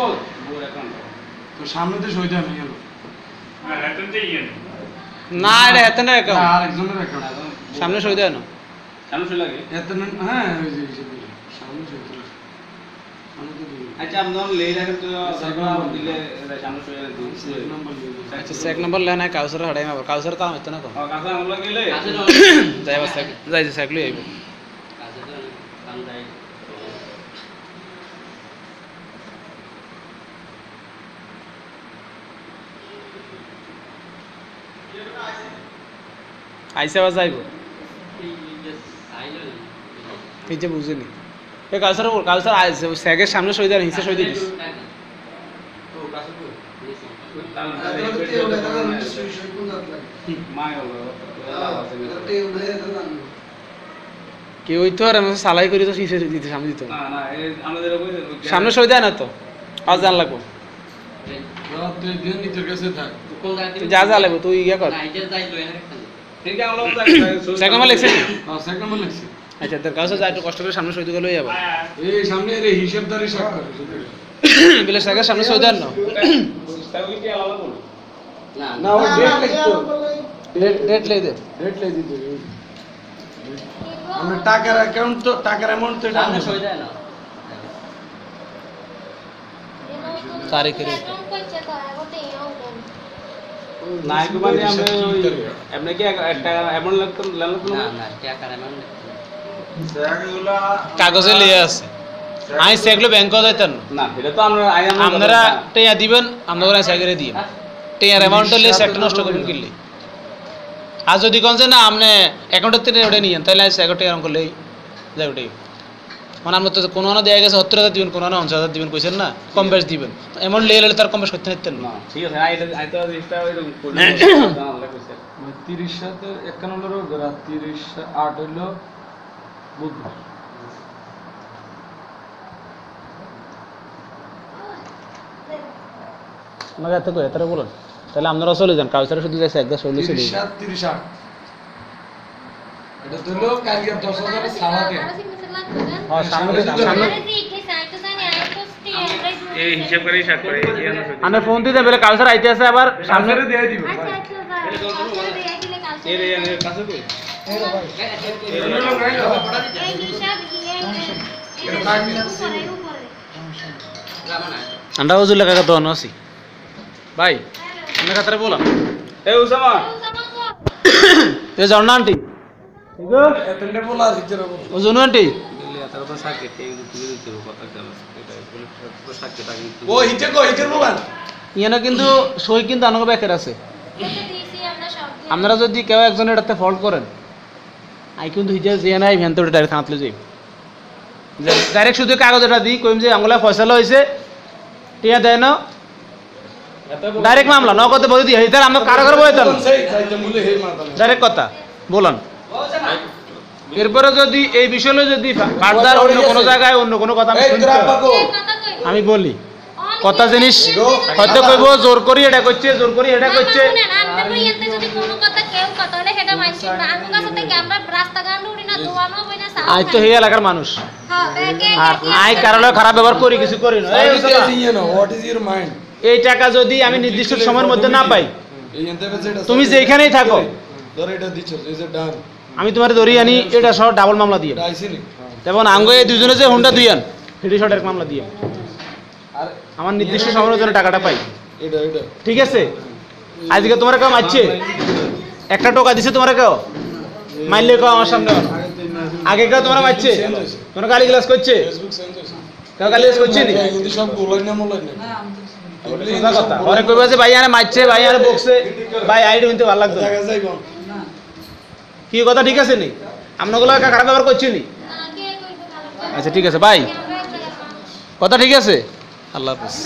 বল। তো সামনে তো সই দেয় গেল। না এটা এত না একাউন্ট আর একজনের অ্যাকাউন্ট সামনে সই দেয় না? সামনে শুয়ে লাগে? এত না হ্যাঁ ওই যে সামনে সই তো সামনে তো দিয়ে আচ্ছা আপনি যখন লেই রাখেন তো সাইকেল দিলে সামনে শুয়ে লাগে আচ্ছা চেক নম্বর লেনা কাউসার হাড়াই মাবার কাউসার তার হইতো না কাছে আমরা গেলে? যাই বাস যাই যে সাইকেল আইব আইসা বাস যাইব? এই যে বুঝিনি। এ কাউসার বল কাউসার স্যাগের সামনে সই দেয় হিসে সই দিয়ে দিস। কেউ হইতো আর আমি সালাই করি তো হিসে দিতে সামনে দিত না না এই আমাদের ওই সামনে সই দেয় না তো? আজ জান লাগবো। দিন যা যা লাগবো তুই ইয়ে কর। ঠিক হ্যাঁ এক নাম্বার লাগছে আচ্ছা তোর কাছে যা একটু কষ্ট করে সামনে সই দিকে লই যাব। এই সামনে রে হিসাবদারি সাক্ষর বিলে স্যাগের সামনে সই দেন না করব না ও ডেট লিখতো ডেট ডেট লই দে। ডেট লিখে দিতে। আমরা টাকার অ্যাকাউন্ট তো টাকার অ্যামাউন্ট তো এটা আমরা তারিখের না। একটু মানে আমরা ওই আপনি কি একটা এমন লাগতো লাগতো না কাগজে লিয়ে আছে আমি সেগুলো ব্যাংকে যাইতেন না এটা তো আমরা আই আমরা আপনারা টেয়া দিবেন আমরা দিয়ে টেয়ার অ্যামাউন্ট সেক্টর নষ্ট করবেন কিনলে আর যদি কোন যে না আপনি অ্যাকাউন্টের থেকে ওটা নিয়েন তাহলে স্যাগর টেয়ার অঙ্ক লেই যাই ওটাই মানে আমরা তো কোনো না দেওয়া গেছে সত্তর হাজার দিবেন কোনো না পঞ্চাশ হাজার দিবেন কইছেন না? কম বেশ দিবেন। এমন লিয়ে এলে তার কম বেশ করতে নিতেন না। ঠিক আছে তিরিশ সাথে একান্ন তিরিশ আট হইল বুধবার। আমাকে এত করে তারা বলুন। তাহলে আপনারা চলে যান কাউসারে শুধু যাইছে একদম চলে চলে তিরিশ আট এটা তো কালকে দশ হাজার হ্যাঁ আমি ফোন দিতে বলে কাউসার আইতে আছে আবার সামনে এর কাছে কই আমরা ওজুর লেখা দোয়ানো আছি। ভাই আপনার কাতারে বলাম এই উসামা। এ জানো না আন্টি। আন্টি? ইয়ানো কিন্তু সই কিন্তু আনগো ব্যাকের আছে। আপনারা যদি কেউ একজন এটাতে ফল্ট করেন আই কিন্তু হিজে যে নাই ডাইরেক্ট থানাতলে যাই ডাইরেক্ট শুধু কাগজ এটা দিই কইম যে আঙুলা ফয়সালা হয়েছে টিয়া দেয় না। ডাইরেক্ট মামলা নগদে বলে দিয়ে এটা আমরা কারও কারও বলে দেন ডাইরেক্ট কথা বলেন। এরপরে যদি এই বিষয়ে যদি ফার্দার অন্য কোনো জায়গায় অন্য কোনো কথা আমি শুনতে বলি। কথা জিনিস হয়তো কইব জোর করি এটা করছে জোর করি এটা করছে। তো এলাকার মানুষ। আর আই কারণে খারাপ ব্যবহার করি কিছু করি না। এই টাকা যদি আমি নির্দিষ্ট সময়ের মধ্যে না পাই তুমি যেখানেই থাকো। ধর এটা ইজ ডান আমি তোমার ধরি আনি এটা সহ ডাবল মামলা দিয়ে। যেমন আঙ্গো এই দুজনে যে হুন্ডা দুইয়ান হেডি শটের মামলা দিয়ে। আর আমার নির্দিষ্ট সময়ের জন্য টাকাটা পাই। এটা এটা। ঠিক আছে? আজকে তোমার কেউ মারছে? একটা টোকা দিছে তোমার কেউ? মারলে কেউ আমার সামনে? আগে কেউ তোমার মারছে? তোমার গালি গ্লাস করছে কেউ গালি গ্লাস করছে নি? সব কথা। ঘরে কইবা যে ভাই আরে মারছে ভাই আরে বকছে। ভাই আইডি হইতে ভালো লাগতো। কি কথা ঠিক আছে নি? আপনাগুলো খারাপ ব্যবহার করছি নি? আচ্ছা ঠিক আছে বাই কথা ঠিক আছে? আল্লাহ হাফিজ।